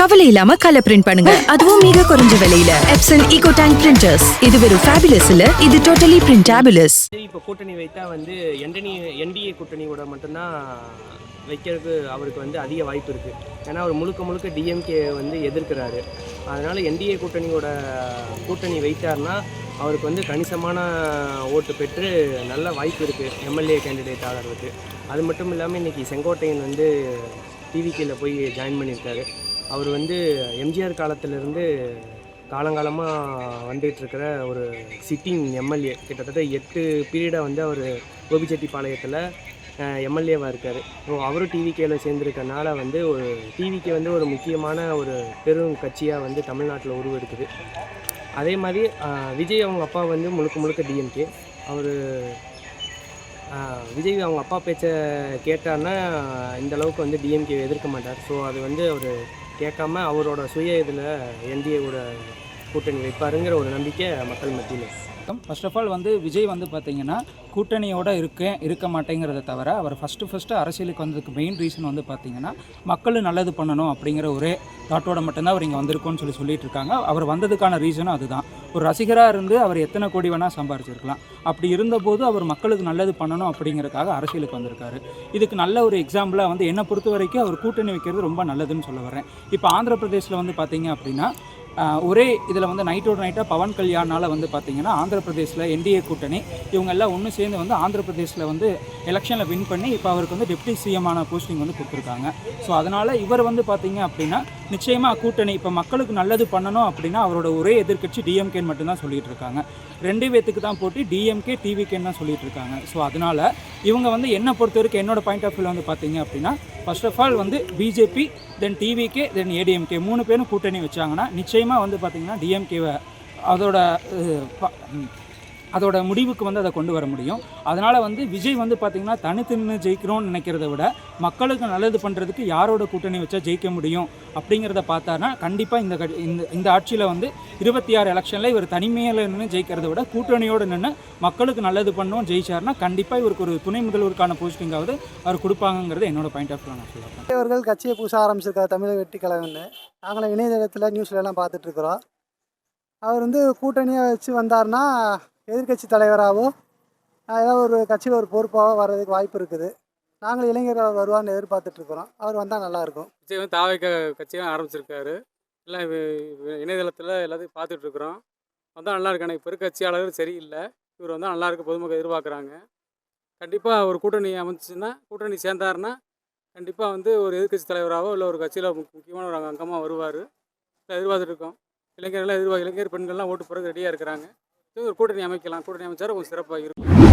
கவலை இல்லாம colour print பண்ணுங்க. அதுவும் மிக குறைஞ்ச விலையில. எப்சன் ஈகோ டேங்க் பிரிண்டர்ஸ் இது வெறும் ஃபேபுலஸ் இல்ல இது டோட்டலி பிரிண்டபிளஸ் இப்போ கூட்டணி வைத்தா வந்து என்டனி என்டிஏ கூட்டணியோட மட்டும்தான் வைக்கிறதுக்கு அவருக்கு வந்து அதிக வாய்ப்பு இருக்குது ஏன்னா அவர் முழுக்க முழுக்க டிஎம்கே வந்து எதிர்க்கிறாரு. அதனால் என்டிஏ கூட்டணியோட கூட்டணி வைத்தார்னா அவருக்கு வந்து கணிசமான ஓட்டு பெற்று நல்ல வாய்ப்பு இருக்குது எம்எல்ஏ கேண்டிடேட் ஆகிறதுக்கு. அது மட்டும் இல்லாமல் இன்றைக்கி செங்கோட்டையன் வந்து டிவிக்கியில் போய் ஜாயின் பண்ணியிருக்காரு. அவர் வந்து எம்ஜிஆர் காலத்திலிருந்து காலங்காலமாக வந்துகிட்ருக்கிற ஒரு சிட்டிங் எம்எல்ஏ கிட்டத்தட்ட எட்டு பீரியடாக வந்து அவர் கோபிச்செட்டிப்பாளையத்தில் எம்எல்ஏவாக இருக்கார். ஸோ அவரும் டிவிகேல சேர்ந்துருக்கனால வந்து ஒரு டிவிகே வந்து ஒரு முக்கியமான ஒரு பெரும் கட்சியாக வந்து தமிழ்நாட்டில் உருவெடுக்குது. அதே மாதிரி விஜய் அவங்க அப்பா வந்து முழுக்க முழுக்க டிஎம்கே அவர் விஜய் அவங்க அப்பா பேச்சை கேட்டார்னா இந்த அளவுக்கு வந்து டிஎம்கே எதிர்க்க மாட்டார். ஸோ அது வந்து அவர் கேட்காம அவரோட சுய இதில் என்டிஏவோட கூட்டணி வைப்பாருங்கிற ஒரு நம்பிக்கை மக்கள் மத்தியில். வணக்கம். ஃபர்ஸ்ட் ஆஃப் ஆல் வந்து விஜய் வந்து பார்த்தீங்கன்னா கூட்டணியோட இருக்கேன் இருக்க மாட்டேங்கிறத தவிர அவர் ஃபஸ்ட்டு ஃபஸ்ட்டு அரசியலுக்கு வந்ததுக்கு மெயின் ரீசன் வந்து பார்த்தீங்கன்னா மக்கள் நல்லது பண்ணணும் அப்படிங்கிற ஒரே தாட்டோட மட்டும்தான் அவர் இங்கே வந்திருக்கோன்னு சொல்லி சொல்லிட்டு இருக்காங்க. அவர் வந்ததுக்கான ரீசனும் அதுதான். ஒரு ரசிகராக இருந்து அவர் எத்தனை கோடி வேணால் சம்பாரிச்சிருக்கலாம். அப்படி இருந்தபோது அவர் மக்களுக்கு நல்லது பண்ணணும் அப்படிங்கிறதுக்காக அரசியலுக்கு வந்திருக்காரு. இதுக்கு நல்ல ஒரு எக்ஸாம்பிளாக வந்து என்னை பொறுத்த வரைக்கும் அவர் கூட்டணி வைக்கிறது ரொம்ப நல்லதுன்னு சொல்ல வரேன் இப்போ ஆந்திர பிரதேசில் வந்து பார்த்தீங்க அப்படின்னா ஒரே இதில் வந்து நைட்டோட நைட்டாக பவன் கல்யாணால் வந்து பார்த்திங்கன்னா ஆந்திர பிரதேசில் என்டிஏ கூட்டணி. இவங்க எல்லாம் ஒன்று சேர்ந்து வந்து ஆந்திர பிரதேசில் வந்து எலெக்ஷனில் வின் பண்ணி இப்போ அவருக்கு வந்து டெப்டி சிஎமான போஸ்டிங் வந்து கொடுத்துருக்காங்க. ஸோ அதனால் இவர் வந்து பார்த்திங்க அப்படின்னா நிச்சயமாக கூட்டணி இப்போ மக்களுக்கு நல்லது பண்ணணும் அப்படின்னா அவரோட ஒரே எதிர்க்கட்சி டிஎம்கேன்னு மட்டும்தான் சொல்லிட்டு இருக்காங்க. ரெண்டு பேத்துக்கு தான் போட்டி டிஎம்கே டிவிகேன்னு தான் சொல்லிட்டு இருக்காங்க. ஸோ அதனால் இவங்க வந்து என்னை பொறுத்த வரைக்கும் என்னோட பாயிண்ட் ஆஃப் வியூவில் வந்து பார்த்தீங்க அப்படின்னா ஃபர்ஸ்ட் ஆஃப் ஆல் வந்து BJP then TVK then ADMK மூணு பேரும் கூட்டணி வச்சாங்கன்னா நிச்சயமாக வந்து பார்த்திங்கன்னா டிஎம்கேவை அதோட அதோட முடிவுக்கு வந்து அதை கொண்டு வர முடியும். அதனால் வந்து விஜய் வந்து பார்த்திங்கன்னா தனித்து நின்று ஜெயிக்கிறோம்னு நினைக்கிறத விட மக்களுக்கு நல்லது பண்ணுறதுக்கு யாரோட கூட்டணி வச்சா ஜெயிக்க முடியும் அப்படிங்கிறத பார்த்தாருன்னா கண்டிப்பாக இந்த இந்த இந்த ஆட்சியில் வந்து இருபத்தி ஆறு எலெக்ஷனில் இவர் தனிமையில் நின்று ஜெயிக்கிறத விட கூட்டணியோடு நின்று மக்களுக்கு நல்லது பண்ணும் ஜெயிச்சாருன்னா கண்டிப்பாக இவருக்கு ஒரு துணை முதல்வருக்கான போஸ்டிங்காவது அவர் கொடுப்பாங்கங்கிறது என்னோட பாயிண்ட் ஆஃப் வியூ நான் சொல்லுவேன் அவர்கள் கட்சியை புதுசாக ஆரம்பிச்சிருக்காரு தமிழக வெட்டி கழகம்னு. நாங்களும் இணையதளத்தில் நியூஸ்லலாம் எல்லாம் அவர் வந்து கூட்டணியாக வச்சு வந்தார்னா எதிர்க்கட்சி தலைவராகவோ ஏதாவது ஒரு கட்சியில் ஒரு பொறுப்பாகவோ வர்றதுக்கு வாய்ப்பு இருக்குது. நாங்கள் இளைஞர்கள் வருவார்னு எதிர்பார்த்துட்ருக்குறோம் அவர் வந்தால் நல்லாயிருக்கும் விஜய் வந்து தாவைக்க கட்சியும் ஆரம்பிச்சிருக்காரு. எல்லாம் இணையதளத்தில் எல்லாத்தையும் பார்த்துட்ருக்குறோம் வந்தால் நல்லா இருக்கு ஆனால் இப்போ இருக்க கட்சியாளர்கள் சரியில்லை. இவர் வந்தால் நல்லா இருக்கு பொதுமக்கள் எதிர்பார்க்குறாங்க. கண்டிப்பாக ஒரு கூட்டணி அமைச்சுன்னா கூட்டணி சேர்ந்தாருன்னா கண்டிப்பாக வந்து ஒரு எதிர்க்கட்சி தலைவராகவோ இல்லை ஒரு கட்சியில் முக்கியமான ஒரு அங்கமாக வருவார். எதிர்பார்த்துட்ருக்கோம் இளைஞர்கள்லாம் எதிர்பார்க்க இளைஞர் பெண்கள்லாம் ஓட்டு போகிறதுக்கு ரெடியாக இருக்கிறாங்க. ஒரு கூட்டணி அமைக்கலாம். கூட்டணி அமைச்சாரு கொஞ்சம் சிறப்பாக இருக்கும்.